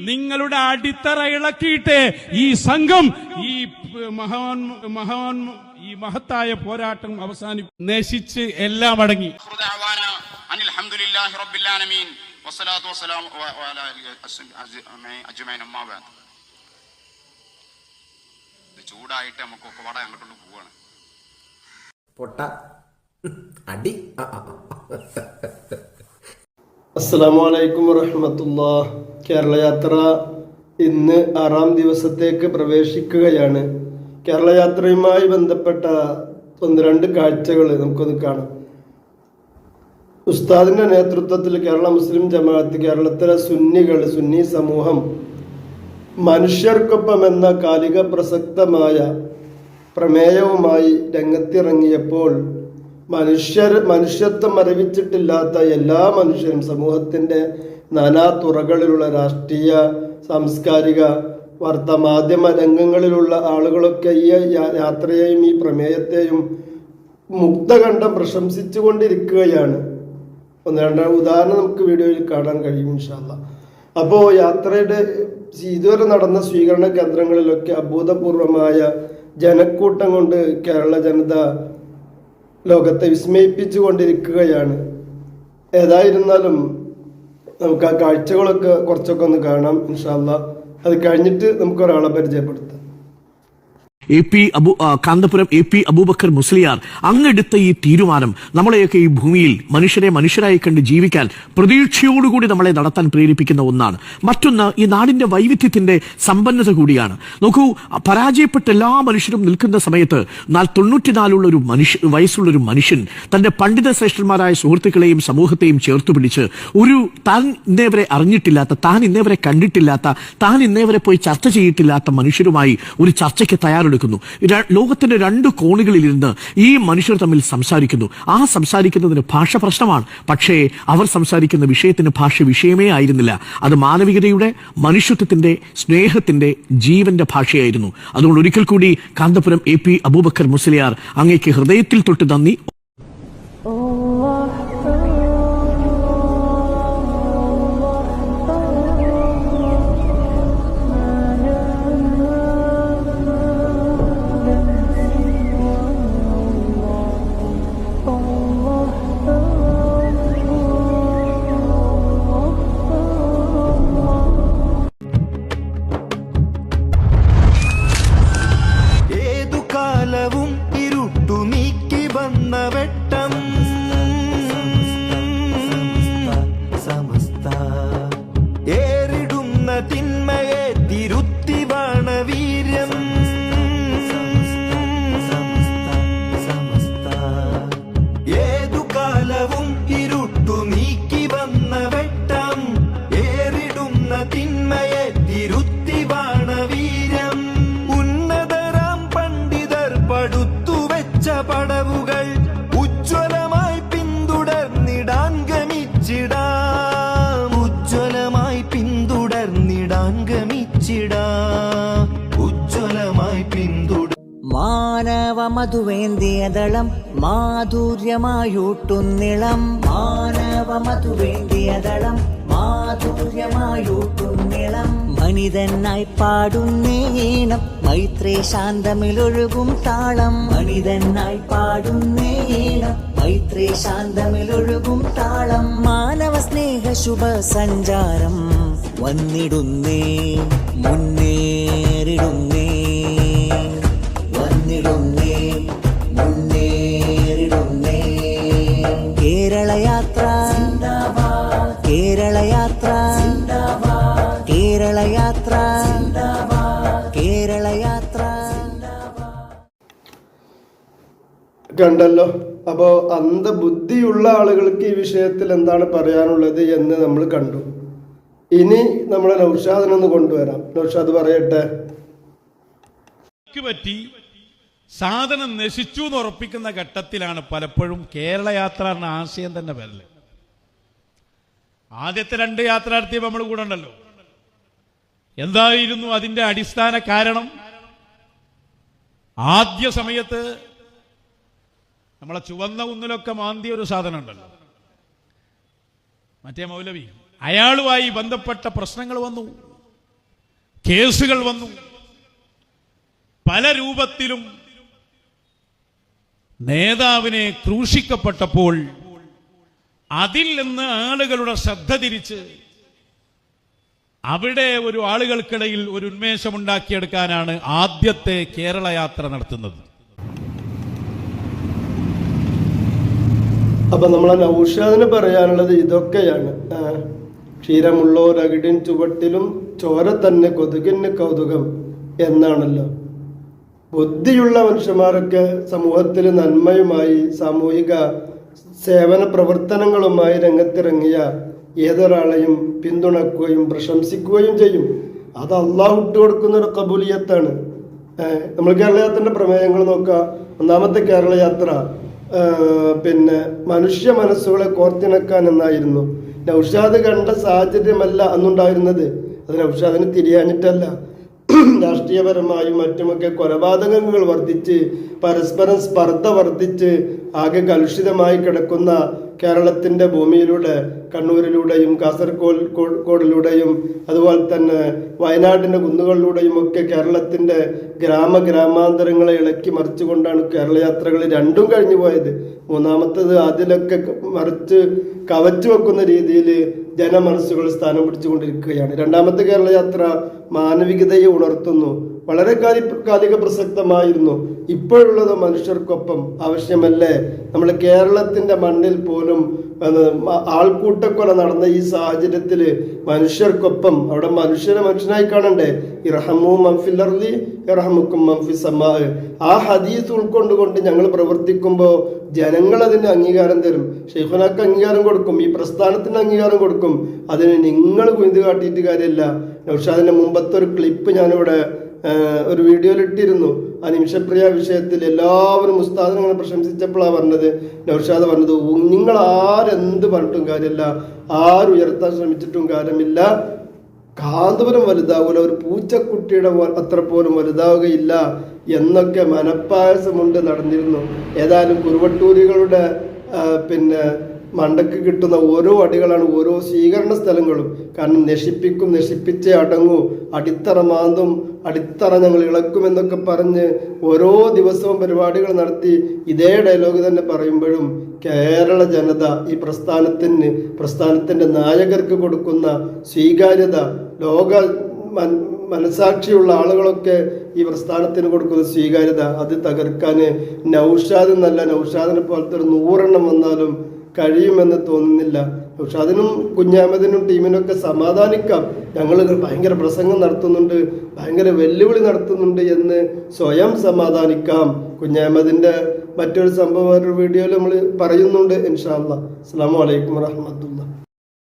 നിങ്ങളുടെ അടിത്തറ ഇളക്കിയിട്ട് ഈ സംഘം ഈ മഹാൻ മഹാൻ ഈ മഹത്തായ പോരാട്ടം അവസാനിക്കും നശിച്ച് എല്ലാം അടങ്ങി. ചൂടായിട്ട് നമുക്കൊക്കെ വട അങ്ങോട്ട് പോവാണ്. പൊട്ട. അടി. അസ്സലാമലൈക്കും വറഹമത്തുള്ള കേരള യാത്ര ഇന്ന് ആറാം ദിവസത്തേക്ക് പ്രവേശിക്കുകയാണ്. കേരള യാത്രയുമായി ബന്ധപ്പെട്ട ഒന്ന് രണ്ട് കാഴ്ചകൾ നമുക്കൊന്ന് കാണാം. ഉസ്താദിന്റെ നേതൃത്വത്തിൽ കേരള മുസ്ലിം ജമാഅത്ത് കേരളത്തിലെ സുന്നികൾ സുന്നി സമൂഹം മനുഷ്യർക്കൊപ്പം എന്ന കാലിക പ്രസക്തമായ പ്രമേയവുമായി രംഗത്തിറങ്ങിയപ്പോൾ മനുഷ്യർ മനുഷ്യത്വം അറിവിച്ചിട്ടില്ലാത്ത എല്ലാ മനുഷ്യരും സമൂഹത്തിന്റെ നാനാ തുറകളിലുള്ള രാഷ്ട്രീയ സാംസ്കാരിക വാർത്താ മാധ്യമ രംഗങ്ങളിലുള്ള ആളുകളൊക്കെ ഈ യാത്രയെയും ഈ പ്രമേയത്തെയും മുക്തകണ്ഠം പ്രശംസിച്ചുകൊണ്ടിരിക്കുകയാണ്. ഒന്ന് രണ്ട് ഉദാഹരണം നമുക്ക് വീഡിയോയിൽ കാണാൻ കഴിയും ഇൻഷാല്ല അപ്പോൾ യാത്രയുടെ ഇതുവരെ നടന്ന സ്വീകരണ കേന്ദ്രങ്ങളിലൊക്കെ അഭൂതപൂർവമായ ജനക്കൂട്ടം കൊണ്ട് കേരള ജനത ലോകത്തെ വിസ്മയിപ്പിച്ചു കൊണ്ടിരിക്കുകയാണ് ഏതായിരുന്നാലും നമുക്ക് ആ കാഴ്ചകളൊക്കെ കുറച്ചൊക്കെ ഒന്ന് കാണാം ഇൻഷാല്ല അത് കഴിഞ്ഞിട്ട് നമുക്ക് ഒരാളെ പരിചയപ്പെടുത്താം. A P Abu Kanthapuram A P Aboobacker Musliyar അങ്ങെടുത്ത ഈ തീരുമാനം നമ്മളെയൊക്കെ ഈ ഭൂമിയിൽ മനുഷ്യരെ മനുഷ്യരായി കണ്ട് ജീവിക്കാൻ പ്രതീക്ഷയോടുകൂടി നമ്മളെ നടത്താൻ പ്രേരിപ്പിക്കുന്ന ഒന്നാണ്. മറ്റൊന്ന് ഈ നാടിന്റെ വൈവിധ്യത്തിന്റെ സമ്പന്നത കൂടിയാണ്. നോക്കൂ പരാജയപ്പെട്ട എല്ലാ മനുഷ്യരും നിൽക്കുന്ന സമയത്ത് തൊണ്ണൂറ്റിനാലുള്ള ഒരു മനുഷ്യ വയസ്സുള്ള ഒരു മനുഷ്യൻ തന്റെ പണ്ഡിത ശ്രേഷ്ഠന്മാരായ സുഹൃത്തുക്കളെയും സമൂഹത്തെയും ചേർത്ത് പിടിച്ച് ഒരു താൻ ഇന്നേവരെ അറിഞ്ഞിട്ടില്ലാത്ത താൻ ഇന്നേവരെ കണ്ടിട്ടില്ലാത്ത താൻ ഇന്നേവരെ പോയി ചർച്ച ചെയ്തിട്ടില്ലാത്ത മനുഷ്യരുമായി ഒരു ചർച്ചയ്ക്ക് തയ്യാറെടുക്കുന്നു ര- ലോകത്തിന്റെ രണ്ട് കോണുകളിൽ ഇരുന്ന് ഈ മനുഷ്യർ തമ്മിൽ സംസാരിക്കുന്നു. ആ സംസാരിക്കുന്നതിന് ഭാഷ പ്രശ്നമാണ്. പക്ഷേ അവർ സംസാരിക്കുന്ന വിഷയത്തിന് ഭാഷ വിഷയമേ ആയിരുന്നില്ല. അത് മാനവികതയുടെ മനുഷ്യത്വത്തിന്റെ സ്നേഹത്തിന്റെ ജീവന്റെ ഭാഷയായിരുന്നു. അതുകൊണ്ട് ഒരിക്കൽ കൂടി കാന്തപുരം എ പി അബൂബക്കർ മുസ്ലിയാർ അങ്ങേക്ക് ഹൃദയത്തിൽ തൊട്ട് നന്ദി. മാനവ മധുവേന്തിയതളം മാധുര്യമായൂട്ടുന്നിളം മാനവ മധുവേന്തിയതളം മാധുര്യമായൂട്ടുന്നിളം മനിതനായി പാടുന്നേണം മൈത്രേ ശാന്തമിലൊഴുകും താളം. മനിതനായി പാടുന്നേണം മൈത്രേ ശാന്തമിലൊഴുകും താളം. മാനവ സ്നേഹ ശുഭ സഞ്ചാരം വന്നിടുന്നേ മുന്നേറിടുന്നേ. കണ്ടല്ലോ അപ്പോൾ അന്ധബുദ്ധിയുള്ള ആളുകൾക്ക് ഈ വിഷയത്തിൽ എന്താണ് പറയാനുള്ളത് എന്ന് നമ്മൾ കണ്ടു. ഇനി നമ്മളെ നൗഷാദിനൊന്ന് കൊണ്ടുവരാം. നൗഷാദ് പറയട്ടെ. പറ്റി സാധനം നശിച്ചു എന്ന് ഉറപ്പിക്കുന്ന ഘട്ടത്തിലാണ് പലപ്പോഴും കേരള യാത്ര എന്ന ആശയം തന്നെ വരൽ. ആദ്യത്തെ രണ്ട് യാത്ര നമ്മൾ കൂടെ ഉണ്ടല്ലോ. എന്തായിരുന്നു അതിന്റെ അടിസ്ഥാന കാരണം? ആദ്യ സമയത്ത് നമ്മളെ ചുവന്ന കുന്നിലൊക്കെ മാന്തിയ ഒരു സാധനം ഉണ്ടല്ലോ മറ്റേ മൗലവി അയാളുമായി ബന്ധപ്പെട്ട പ്രശ്നങ്ങൾ വന്നു. കേസുകൾ വന്നു. പല രൂപത്തിലും നേതാവിനെ ക്രൂശിക്കപ്പെട്ടപ്പോൾ അതിൽ നിന്ന് ആളുകളുടെ ശ്രദ്ധ തിരിച്ച് അവിടെ ഒരു ആളുകൾക്കിടയിൽ ഒരു ഉന്മേഷമുണ്ടാക്കിയെടുക്കാനാണ് ആദ്യത്തെ കേരള യാത്ര നടത്തുന്നത്. അപ്പൊ നമ്മളെ നൗഷാദിന് പറയാനുള്ളത് ഇതൊക്കെയാണ്. ക്ഷീരമുള്ളോ ക്ഷീരമുള്ളോരകിടിൻ ചുവട്ടിലും ചോര തന്നെ കൊതുകിന് കൗതുകം എന്നാണല്ലോ. ബുദ്ധിയുള്ള മനുഷ്യന്മാരൊക്കെ സമൂഹത്തിൽ നന്മയുമായി സാമൂഹിക സേവന പ്രവർത്തനങ്ങളുമായി രംഗത്തിറങ്ങിയ ഏതൊരാളെയും പിന്തുണക്കുകയും പ്രശംസിക്കുകയും ചെയ്യും. അത് അള്ളാഹ് വിട്ടുകൊടുക്കുന്ന ഒരു കബൂലിയത്താണ്. നമ്മൾ കേരള യാത്രയുടെ പ്രമേയങ്ങൾ നോക്കുക. ഒന്നാമത്തെ കേരള യാത്ര പിന്നെ മനുഷ്യ മനസ്സുകളെ കോർത്തിണക്കാൻ എന്നായിരുന്നു നൗഷാദ് കണ്ട സാഹചര്യമല്ല അന്നുണ്ടായിരുന്നത്. അത് നൗഷാദിന് തിരിയാനിട്ടല്ല രാഷ്ട്രീയപരമായും മറ്റുമൊക്കെ കൊലപാതകങ്ങൾ വർദ്ധിച്ച് പരസ്പരം സ്പർദ്ധ വർദ്ധിച്ച് ആകെ കലുഷിതമായി കിടക്കുന്ന കേരളത്തിന്റെ ഭൂമിയിലൂടെ കണ്ണൂരിലൂടെയും കാസർഗോഡ് കോ- അതുപോലെ തന്നെ വയനാടിന്റെ കുന്നുകളിലൂടെയും ഒക്കെ കേരളത്തിന്റെ ഗ്രാമ ഗ്രാമാന്തരങ്ങളെ ഇളക്കി മറിച്ചുകൊണ്ടാണ് കേരള യാത്രകൾ രണ്ടും കഴിഞ്ഞു പോയത്. മൂന്നാമത്തത് അതിലൊക്കെ മറിച്ച് കവച്ചു വെക്കുന്ന രീതിയിൽ ജനമനസ്സുകൾ സ്ഥാനം പിടിച്ചുകൊണ്ടിരിക്കുകയാണ്. രണ്ടാമത്തെ കേരളയാത്ര മാനവികതയെ ഉണർത്തുന്നു. വളരെ കാലി കാലിക പ്രസക്തമായിരുന്നു. ഇപ്പോഴുള്ളത് മനുഷ്യർക്കൊപ്പം ആവശ്യമല്ലേ? നമ്മൾ കേരളത്തിന്റെ മണ്ണിൽ പോലും ആൾക്കൂട്ടക്കൊല നടന്ന ഈ സാഹചര്യത്തിൽ മനുഷ്യർക്കൊപ്പം അവിടെ മനുഷ്യനെ മനുഷ്യനായി കാണണ്ടേ? ഇറഹമു മംഫില്ലർലി ഇറഹമുക്കും മംഫി സമാ. ആ ഹദീസ് ഉൾക്കൊണ്ടുകൊണ്ട് ഞങ്ങൾ പ്രവർത്തിക്കുമ്പോൾ ജനങ്ങൾ അതിന് അംഗീകാരം തരും. ഷെയ്ഖുനാക്ക് അംഗീകാരം കൊടുക്കും ഈ പ്രസ്ഥാനത്തിന് അംഗീകാരം കൊടുക്കും. അതിന് നിങ്ങൾ കുഞ്ഞു കാട്ടിയിട്ട് കാര്യമില്ല അതിന്റെ മുമ്പത്തെ ഒരു ക്ലിപ്പ് ഞാനിവിടെ ഒരു വീഡിയോയിൽ ഇട്ടിരുന്നു. ആ നിമിഷപ്രിയ വിഷയത്തിൽ എല്ലാവരും അങ്ങനെ പ്രശംസിച്ചപ്പോഴാണ് പറഞ്ഞത്. നൗഷാദ് പറഞ്ഞത് "ഉ- നിങ്ങൾ ആരെന്ത് പറഞ്ഞിട്ടും കാര്യമില്ല. ആരുയർത്താൻ ശ്രമിച്ചിട്ടും കാര്യമില്ല. കാന്തപുരം വലുതാവൂല. ഒരു പൂച്ചക്കുട്ടിയുടെ അത്ര പോലും വലുതാവുകയില്ല. എന്നൊക്കെ മനപ്പായസമുണ്ട് നടന്നിരുന്നു. ഏതായാലും കുറുവട്ടൂരികളുടെ പിന്നെ മണ്ടക്ക് കിട്ടുന്ന ഓരോ അടികളാണ് ഓരോ സ്വീകരണ സ്ഥലങ്ങളും. കാരണം നശിപ്പിക്കും നശിപ്പിച്ചേ അടങ്ങൂ. അടിത്തറ മാന്തും അടിത്തറ ഞങ്ങൾ ഇളക്കുമെന്നൊക്കെ പറഞ്ഞ് ഓരോ ദിവസവും പരിപാടികൾ നടത്തി ഇതേ ഡയലോഗ് തന്നെ പറയുമ്പോഴും കേരള ജനത ഈ പ്രസ്ഥാനത്തിന് പ്രസ്ഥാനത്തിന്റെ നായകർക്ക് കൊടുക്കുന്ന സ്വീകാര്യത ലോക മനസാക്ഷിയുള്ള ആളുകളൊക്കെ ഈ പ്രസ്ഥാനത്തിന് കൊടുക്കുന്ന സ്വീകാര്യത അത് തകർക്കാൻ നൗഷാദ് എന്നല്ല നൗഷാദിനെ പോലത്തെ ഒരു നൂറെണ്ണം വന്നാലും കഴിയുമെന്ന് തോന്നുന്നില്ല. പക്ഷെ അതിനും കുഞ്ഞാമദിനും ടീമിനൊക്കെ സമാധാനിക്കാം. ഞങ്ങൾ ഭയങ്കര പ്രസംഗം നടത്തുന്നുണ്ട് ഭയങ്കര വെല്ലുവിളി നടത്തുന്നുണ്ട് എന്ന് സ്വയം സമാധാനിക്കാം. കുഞ്ഞാമതിന്റെ മറ്റൊരു സംഭവം വീഡിയോയിൽ നമ്മൾ പറയുന്നുണ്ട് ഇൻഷാല്ല അസ്സാം വലൈക്കും വാഹമത്തുള്ള